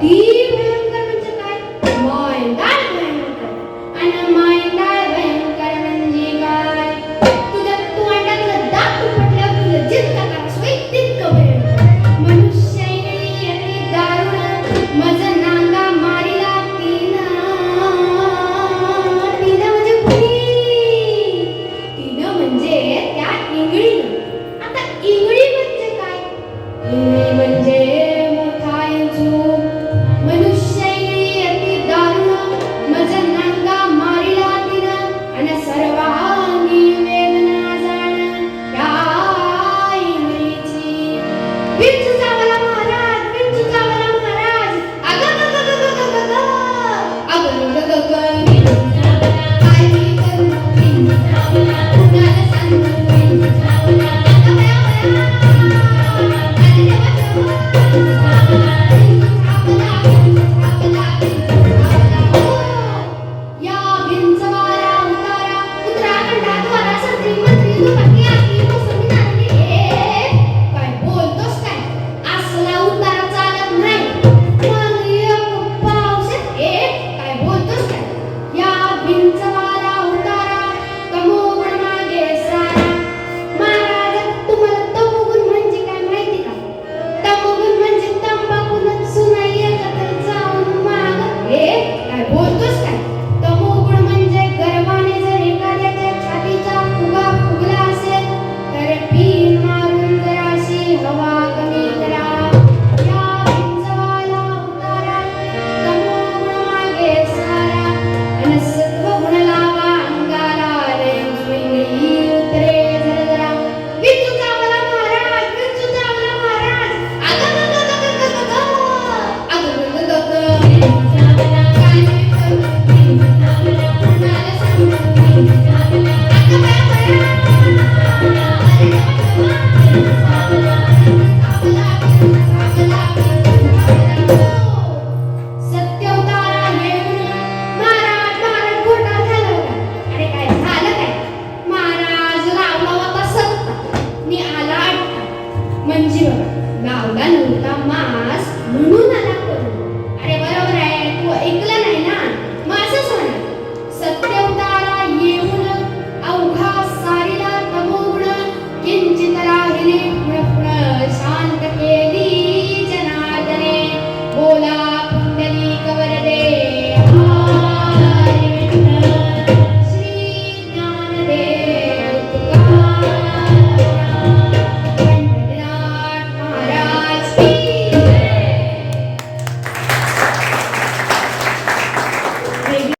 deep